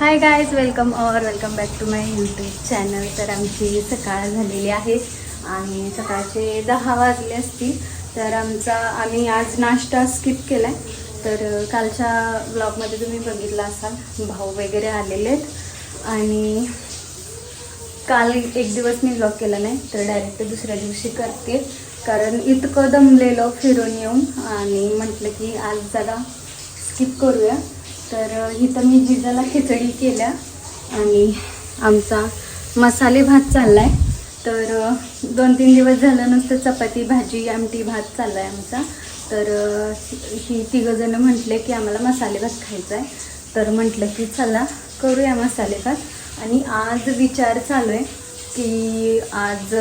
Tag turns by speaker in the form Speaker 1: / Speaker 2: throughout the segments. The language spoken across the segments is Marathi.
Speaker 1: Hi guys welcome or welcome back to my YouTube channel तर आमची सकाळ झालेली आहे आणि सकाळचे दहा वाजले असतील. तर आमचा आम्ही आज नाश्ता स्किप केला आहे तर कालच्या ब्लॉगमध्ये तुम्ही बघितला असाल भाऊ वगैरे आलेले आहेत. आणि काल एक दिवस मी ब्लॉग केला नाही तर डायरेक्ट दुसऱ्या दिवशी करते. कारण इतकं दमलेलं फिरून येऊन आणि म्हटलं की आज जरा स्किप करूया. तर इथं मी जिजाला खिचडी केल्या आणि आमचा मसाले भात आहे तर दोन तीन दिवस झालं नुसतं चपाती भाजी आमटी भात चालला आहे आमचा. तर ही तिघंजणं म्हटले की आम्हाला मसाले भात खायचा आहे तर म्हटलं की चला करूया मसाले भात. आणि आज विचार चालू आहे की आज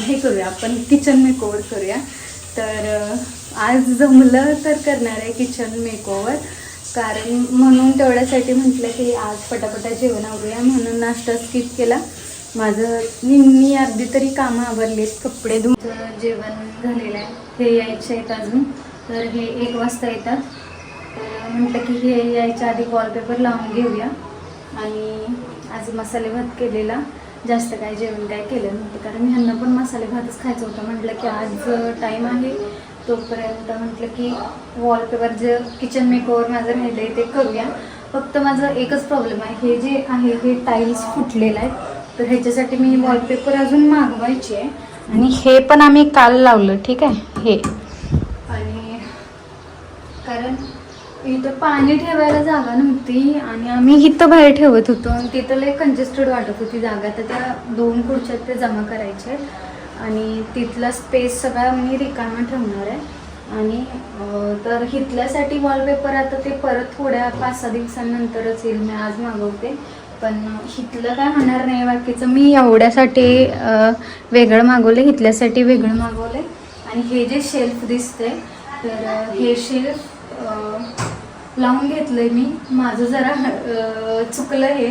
Speaker 1: हे करूया आपण किचन मेकओवर करूया. तर आज जमलं तर करणार आहे किचन मेकओवर कारण म्हणून तेवढ्यासाठी म्हटलं की आज पटापटा जेवण आवरूया. म्हणून नाश्ता स्किप केला. माझं निम्मी अर्धी तरी कामं आवरलीत. कपडे धुवून जेवण झालेलं आहे. हे यायचे आहेत अजून. तर हे एक वाजता येतात. तर म्हटलं की हे यायच्या आधी वॉलपेपर लावून घेऊया. आणि आज मसाले भात केलेला. जास्त काय जेवण काय केलं नव्हतं. कारण ह्यांना पण मसाले भातच खायचं होतं. म्हटलं की आज टाईम आहे. तोपर्यंत म्हटलं की वॉलपेपर जे किचन मेकओवर माझं राहिलं आहे ते करूया. फक्त माझं एकच प्रॉब्लेम आहे. हे जे आहे हे टाईल्स फुटलेलं आहे तर ह्याच्यासाठी मी वॉलपेपर अजून मागवायची आहे. आणि हे पण आम्ही काल लावलं ठीक आहे? हे. आणि कारण इथं पाणी ठेवायला जागा नव्हती आणि आम्ही इथं बाहेर ठेवत होतो. आणि तिथं लय कंजेस्टेड वाटत होती जागा. तर त्या दोन खुर्च्यात ते जमा करायच्या आहेत. आणि तिथला स्पेस सगळा मी रिकामा ठेवणार आहे. आणि तर हिथल्यासाठी वॉलपेपर आता ते परत थोड्या पाच सहा दिवसांनंतरच येईल मी आज मागवते. पण हिथलं काय होणार नाही बाकीचं. मी एवढ्यासाठी वेगळं मागवलं हिथल्यासाठी वेगळं मागवलं आणि हे जे शेल्फ दिसते तर हे शेल्फ लावून लावून घेतलंय मी. माझं जरा चुकलं हे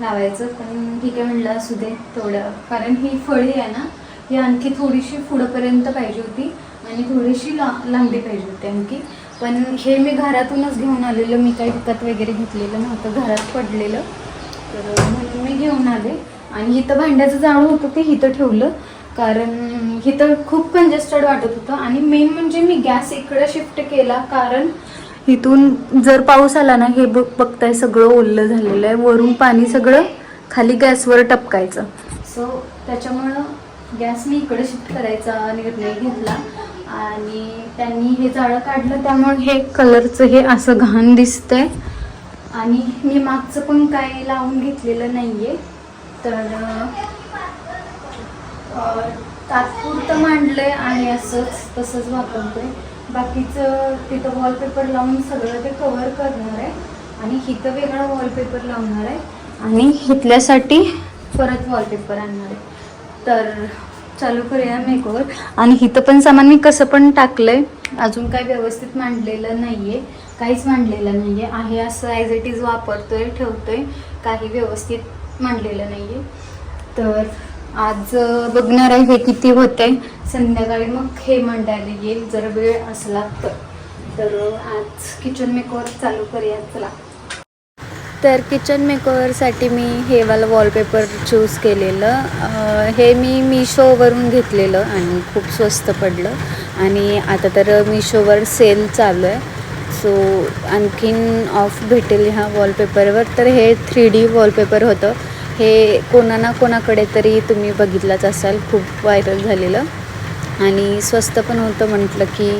Speaker 1: लावायचं पण ठीक आहे म्हणलं असू दे थोडं. कारण ही फळी आहे ना ही आणखी थोडीशी पुढंपर्यंत पाहिजे होती आणि थोडीशी ला लांबी पाहिजे होती आणखी. पण हे मी घरातूनच घेऊन आलेलं मी काही विकत वगैरे घेतलेलं नव्हतं घरात पडलेलं. तर म्हणून मी घेऊन आले. आणि इथं भांड्याचं जाळं होतं ते इथं ठेवलं. कारण इथं खूप कंजेस्टेड वाटत होतं. आणि मेन म्हणजे मी गॅस इकडं शिफ्ट केला कारण इथून जर पाऊस आला ना हे बघ बघताय सगळं ओल्लं झालेलं आहे. वरून पाणी सगळं खाली गॅसवर टपकायचं. सो त्याच्यामुळं गॅस मी इकडे शिफ्ट करायचा निर्णय घेतला. आणि त्यांनी हे जाळं काढलं त्यामुळे हे कलरचं हे असं घाण दिसतंय. आणि मी मागचं पण काय लावून घेतलेलं नाही आहे तर तात्पुरतं तात्पुरतं मांडलंय आणि असंच तसंच वापरतोय. बाकीचं तिथं वॉलपेपर लावून सगळं ते कव्हर करणार आहे. आणि इथं वेगळा वॉलपेपर लावणार आहे. आणि इथल्यासाठी परत वॉलपेपर आणणार आहे. तर चालू करूया मेकवर आणि इथं पण सामान मी कसं पण टाकलंय अजून काही व्यवस्थित मांडलेलं नाहीये काहीच मांडलेलं नाहीये. आहे असं ॲज इट इज वापरतोय ठेवतोय काही व्यवस्थित मांडलेलं नाहीये. तर आज बघणार आहे हे किती होते संध्याकाळी मग हे मांडायला येईल जर वेळ असला तर तर आज किचन मेकवर चालू करूया चला. तर किचन मेकओवरसाठी मी हेवाला वॉलपेपर चूज केलेलं. हे मी मिशोवरून घेतलेलं आणि खूप स्वस्त पडलं. आणि आता तर मिशोवर सेल चालू आहे. सो आणखीन ऑफ भेटेल ह्या वॉलपेपरवर तर हे थ्री डी वॉलपेपर होतं. हे कोणा ना कोणाकडे तरी तुम्ही बघितलंच असाल. खूप व्हायरल झालेलं. आणि स्वस्त पण होतं म्हटलं की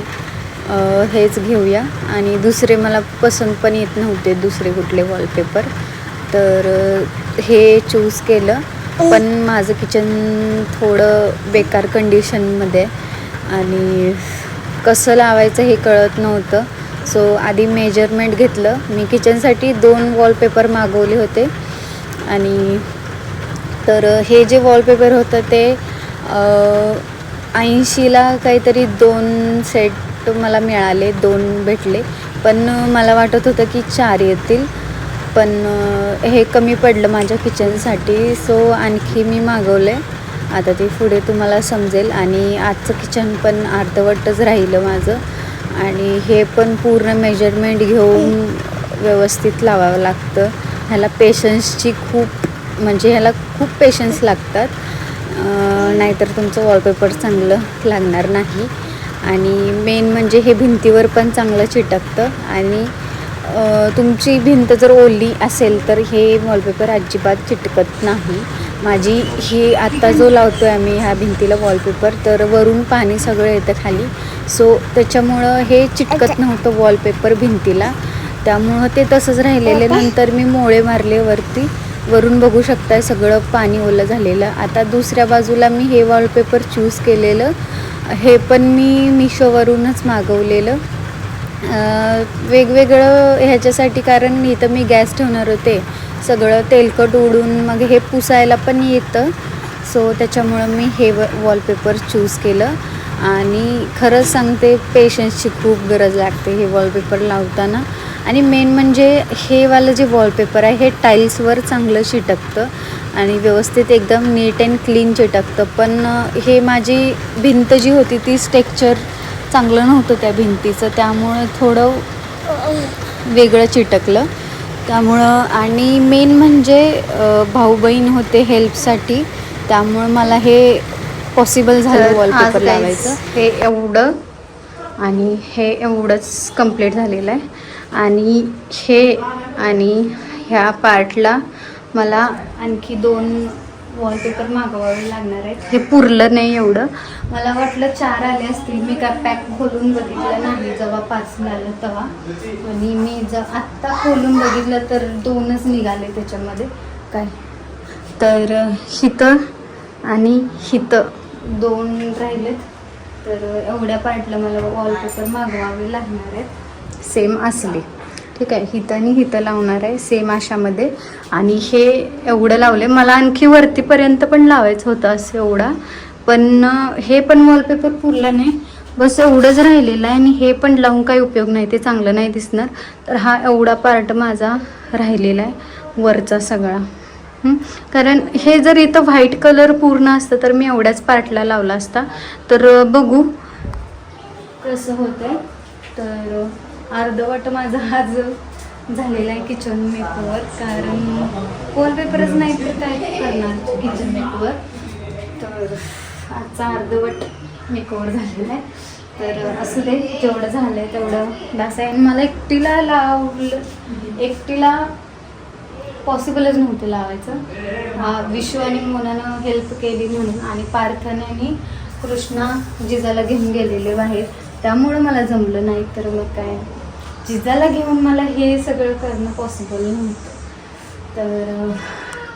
Speaker 1: हेच घेऊया. आणि दुसरे मला पसंत पण येत नव्हते दुसरे कुठले वॉलपेपर तर हे चूज केलं. पण माझं किचन थोडं बेकार कंडिशनमध्ये आणि कसं लावायचं हे कळत नव्हतं. सो आधी मेजरमेंट घेतलं. मी किचनसाठी दोन वॉलपेपर मागवले होते. आणि तर हे जे वॉलपेपर होतं ते ऐंशीला काहीतरी दोन सेट मला मिळाले दोन भेटले. पण मला वाटत होतं की चार येतील. पण हे कमी पडलं माझ्या किचनसाठी सो आणखी मी मागवले आता ते पुढे तुम्हाला समजेल. आणि आजचं किचन पण अर्धवटच राहिलं माझं. आणि हे पण पूर्ण मेजरमेंट घेऊन
Speaker 2: व्यवस्थित लावावं लागतं. ह्याला पेशन्सची खूप म्हणजे ह्याला खूप पेशन्स लागतात. नाहीतर तुमचं वॉलपेपर चांगलं लागणार नाही. आणि मेन म्हणजे हे भिंतीवर पण चांगलं चिटकतं. आणि तुमची भिंत जर ओली असेल तर हे वॉलपेपर अजिबात चिटकत नाही. माझी ही आत्ता जो लावतो आहे आम्ही ह्या भिंतीला वॉलपेपर तर वरून पाणी सगळं येतं खाली. सो त्याच्यामुळं हे चिटकत नव्हतं वॉलपेपर भिंतीला. त्यामुळं ते तसंच राहिलेले. नंतर मी मोळे मारले वरती. वरून बघू शकताय सगळं पाणी ओलं झालेलं. आता दुसऱ्या बाजूला मी हे वॉलपेपर चूज केलेलं. हे पण मी मिशोवरूनच मागवलेलं. वेगवेगळं ह्याच्यासाठी कारण इथं मी गॅस ठेवणार होते. सगळं तेलकट उडून मग हे पुसायला पण येतं. सो त्याच्यामुळं मी हे व वॉलपेपर चूज केलं. आणि खरंच सांगते पेशन्सची खूप गरज लागते हे वॉलपेपर लावताना. आणि मेन म्हणजे हे वालं जे वॉलपेपर आहे हे टाईल्सवर चांगलं शिटकतं. आणि व्यवस्थित एकदम नीट अँड क्लीन चिटकतं. पण हे माझी भिंत जी होती ती स्टेक्चर चांगलं नव्हतं त्या भिंतीचं. त्यामुळं थोडं वेगळं चिटकलं. त्यामुळं आणि मेन म्हणजे भाऊ बहीण होते हेल्पसाठी. त्यामुळं मला हे पॉसिबल झालं वॉलपेपर लावायचं.
Speaker 1: हे एवढं आणि हे एवढंच कंप्लीट झालेलं आहे. आणि हे आणि ह्या पार्टला मला आणखी दोन वॉलपेपर मागवावे लागणार आहेत. हे पुरलं नाही एवढं. मला वाटलं चार आले असतील. मी काय पॅक खोलून बघितलं नाही जेव्हा पाच झालं तेव्हा. आणि मी ज आत्ता खोलून बघितलं तर दोनच निघाले त्याच्यामध्ये. काय? तर हितं आणि हितं दोन राहिलेत. तर एवढ्या पार्टला मला वॉलपेपर मागवावे लागणार आहेत. सेम असले. ठीक आहे हितं आणि हितं लावणार आहे सेम अशामध्ये आणि हे एवढं लावले मला आणखी वरतीपर्यंत पण लावायचं होतं असं एवढा. पण हे पण वॉलपेपर पुरला नाही. बस एवढंच राहिलेलं आहे आणि हे पण लावून काही उपयोग नाही. ते चांगलं नाही दिसणार. तर हा एवढा पार्ट माझा राहिलेला आहे वरचा सगळा. कारण हे जर इथं व्हाईट कलर पूर्ण असतं तर मी एवढ्याच पार्टला लावला असता. तर बघू कसं होतं तर अर्धवट माझा आज झालेला आहे किचन मेकवर कारण वॉलपेपरच नाही तर काय करणार किचन मेकवर तर आजचा अर्धवट मेकवर झालेला आहे. तर असू दे जेवढं झालं आहे तेवढं दास आहे. आणि मला एकटीला लावलं एकटीला पॉसिबलच नव्हतं लावायचं. हा विश्व आणि मोनानं हेल्प केली म्हणून. आणि पार्थने आणि कृष्णा जिजाला घेऊन गेलेले बाहेर. त्यामुळं मला जमलं नाही. तर मग काय? जिजाला घेऊन मला हे सगळं करणं पॉसिबल नव्हतं. तर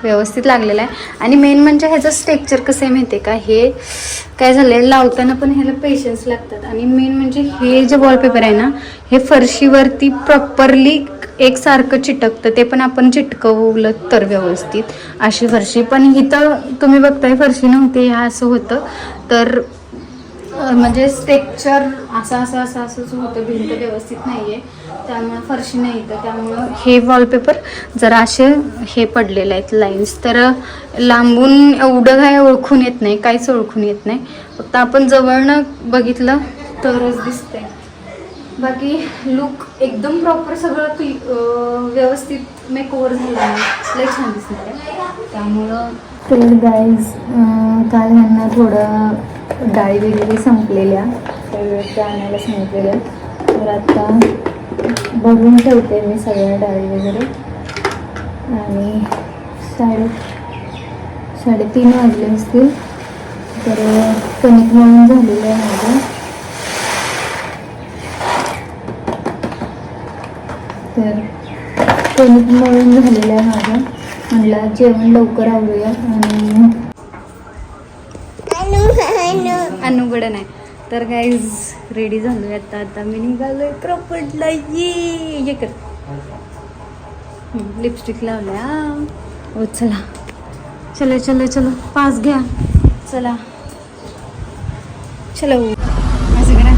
Speaker 1: व्यवस्थित लागलेलं आहे. आणि मेन म्हणजे ह्याचं स्ट्रेक्चर कसं आहे माहिती आहे का? हे काय झालं आहे लावताना पण ह्याला पेशन्स लागतात. आणि मेन म्हणजे हे जे वॉलपेपर आहे ना हे फरशीवरती प्रॉपरली एकसारखं चिटकतं. ते पण आपण चिटकवलं तर व्यवस्थित. अशी फरशी. पण इथं तुम्ही बघताय फरशी नव्हती ह्या असं होतं. तर म्हणजे स्टेक्चर असं असं असं असंच होतं भिंत व्यवस्थित नाही आहे त्यामुळं फरशी नाही तर त्यामुळं हे वॉलपेपर जरा असे हे पडलेले आहेत लाईन्स तर लांबून एवढं काय ओळखून येत नाही काहीच ओळखून येत नाही. फक्त आपण जवळनं बघितलं तरच दिसतंय. बाकी लुक एकदम प्रॉपर सगळं तू व्यवस्थित मेकओव्हर झालं आहे. लय छान दिसणार आहे त्यामुळं तर गाईज काल ह्यांना थोडं डाळी वगैरे संपलेल्या. तर त्या आणायला सांगितलेल्या. तर आता बघून ठेवते मी सगळ्या डाळी वगैरे. आणि साडे साडेतीन वाजले असतील. तर कणिक म्हणून झालेलं आहे माझं. कणिक मळून झालेलं आहे माझं. म्हणलं जेवण लवकर आवरूया आणि अनुगड नाही. तर गाईज रेडी झालोय आता. आता मी निघालोय प्रॉपर्टला ये ये कर. लिपस्टिक लावल्या. हो चला. चलो चलो चलो. पास घ्या. चला. चलो असं करा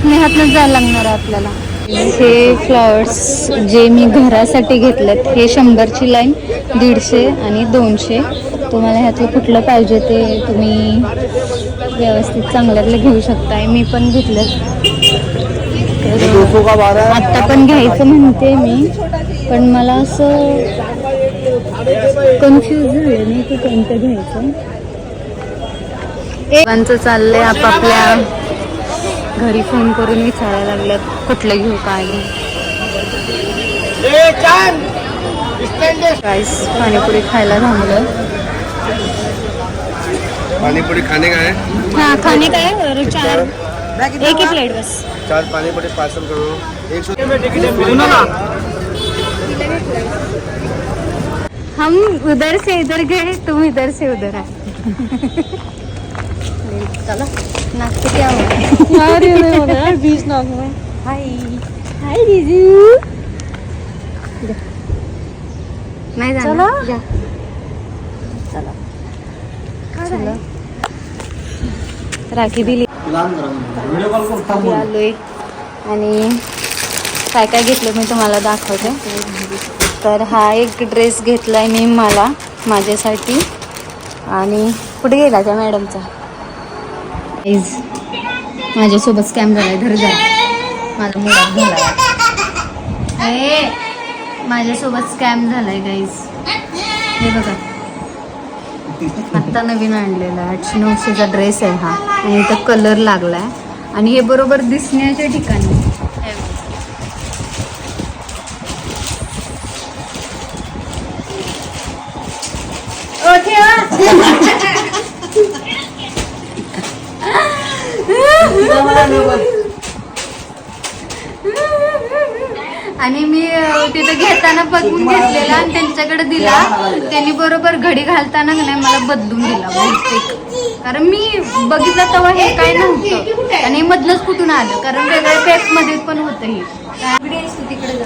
Speaker 1: इथने हातनंच जायला लागणार आहे आपल्याला. हे फ्लॉवर्स जे मी घरासाठी घेतलेत हे शंभरची लाईन दीडशे आणि दोनशे. तुम्हाला ह्यातलं कुठलं पाहिजे ते तुम्ही व्यवस्थित चांगल्यातलं घेऊ शकताय. मी पण घेतलं. आत्ता पण घ्यायचं म्हणते मी. पण मला असं कन्फ्यूज झालं नाही की कोणतं घ्यायचं. चाललंय आपापल्या घरी फोन करून विचारायला लागल्यात कुठलं घेऊ काय घेऊ. गाईस पाणीपुरी खायला थांबलं
Speaker 3: पानीपुरी खाने का है
Speaker 1: हा खाणे काय? चार. एक ही प्लेट बस.
Speaker 3: चार पानीपुरी पार्सल करो. एक सौ
Speaker 1: हम उधर से इधर गए तुम इधर से उधर आए. चलो क्या हो हाय नाही. चला. चला. राखी दिली. आलोय. आणि काय काय घेतलं मी तुम्हाला दाखवते. तर हा एक ड्रेस घेतलाय मी मला माझ्यासाठी. आणि कुठे गेला त्या मॅडमचा? प्लीज माझ्यासोबत स्कॅम झालाय. घर जा. माझा मुलात झालाय. ए माझ्यासोबत स्कॅम झालाय गाईज हे बघा. आत्ता नवीन आणलेला आहे. आठशे नऊशेचा ड्रेस आहे हा. आणि इथं कलर लागलाय. आणि हे बरोबर दिसण्याच्या ठिकाणी. ठेवा. आणि मी तिथे घेताना बघून घेतलेला आणि त्यांच्याकडे दिला. त्यांनी बरोबर घडी घालताना नाही मला बदलून दिला कारण मी बघितलं तेव्हा हे काय नव्हतं. आणि मधलंच कुठून आलं? कारण वेगळ्या पॅकमध्ये पण होतं हे. तिकडे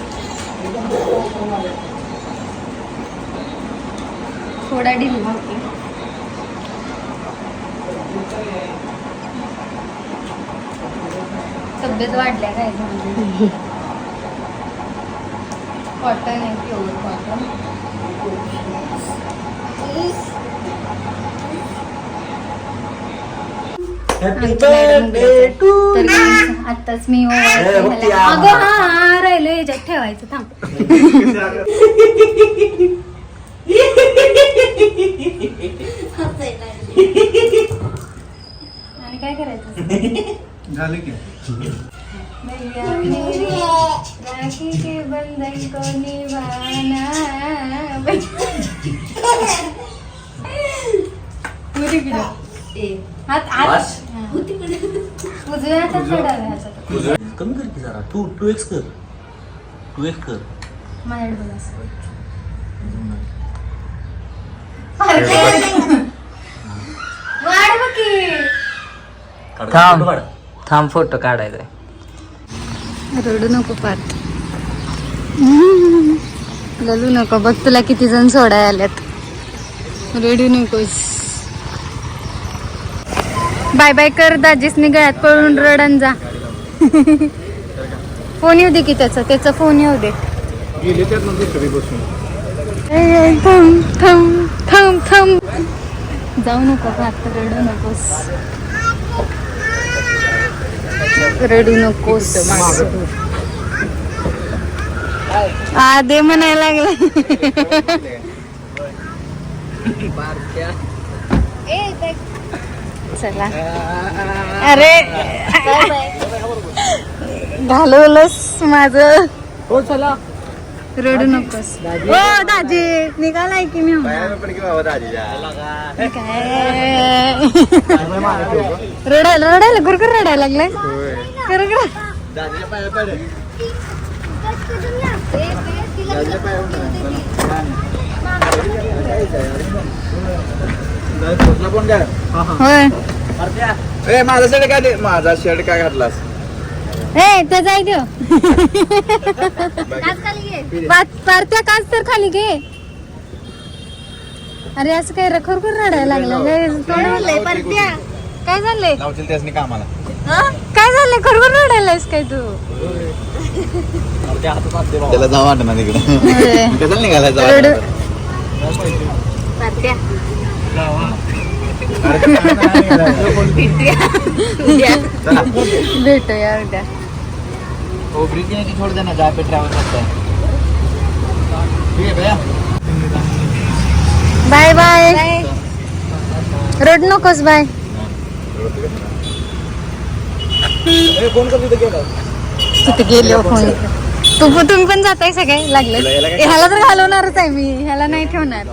Speaker 1: थोडा डिली होती तब्येत वाढल्या काय झाली कॉटन आहे प्युअर कॉटन तर आताच मी. अगं हा हा राहिलं याच्यात ठेवायचं थांब. काय करायचं
Speaker 3: झाले की
Speaker 1: राखी के बंधन को निभाना पुरी किडं. हात हात हा. उजव्या हातात का हातात
Speaker 4: कमी कर की जरा तू टू एक्स कर। टू एक्स कर।
Speaker 1: माझ्याकडे बघ असं. वाढ बघ की.
Speaker 2: थांब. थांब फोटो काढायचा
Speaker 1: रडू नको पार्थ ललू नको. बघ तुला किती जण सोडाय आल्यात. रडू नकोस. बाय बाय कर दाजीसनी गळ्यात पळून रडन जा. फोन येऊ दे की त्याचा. त्याचा फोन येऊ दे. थांब थांब थांब थांब. जाऊ नको पार्थ रडू नकोस. रडू नकोस. आ दे म्हणायला लागला. चला. अरे. घालवलंस माझ.
Speaker 2: हो चला.
Speaker 1: रडू नकोस. ओ दाजी. निघालाय की मी काय? रडायला रडायला. गुरगुर रडायला लागलाय. गुरगुर
Speaker 3: दाजीच्या पाया पड. दाजीच्या पाया कोण काय
Speaker 1: होय.
Speaker 3: ए माझा शर्ट काय दे? माझा शर्ट काय घातलास?
Speaker 1: ए ते जाय देव पारत्या काच तर खाली घे. अरे असं काय रखरखर रडायला लागला. काय झालंय?
Speaker 3: लावतील त्यासनी कामाला.
Speaker 1: काय झालंय? खरोखर रडायलायस काय तू?
Speaker 3: त्याला जाऊ वाटत ना तिकडे.
Speaker 1: होय.
Speaker 3: कसं निघाला
Speaker 1: रडू. भेटूया उद्या.
Speaker 3: छोड़ देना जहाँ पे ट्रैवल करता है ठीक है भैया.
Speaker 1: बाय. बाय. रड नकोस बाय.
Speaker 3: फोन कर तिथे गेला.
Speaker 1: तिथे गेलो फोन. तू तुम्ही पण जाताय सगळे लागले. ह्याला तर घालवणारच आहे मी. ह्याला नाही ठेवणार.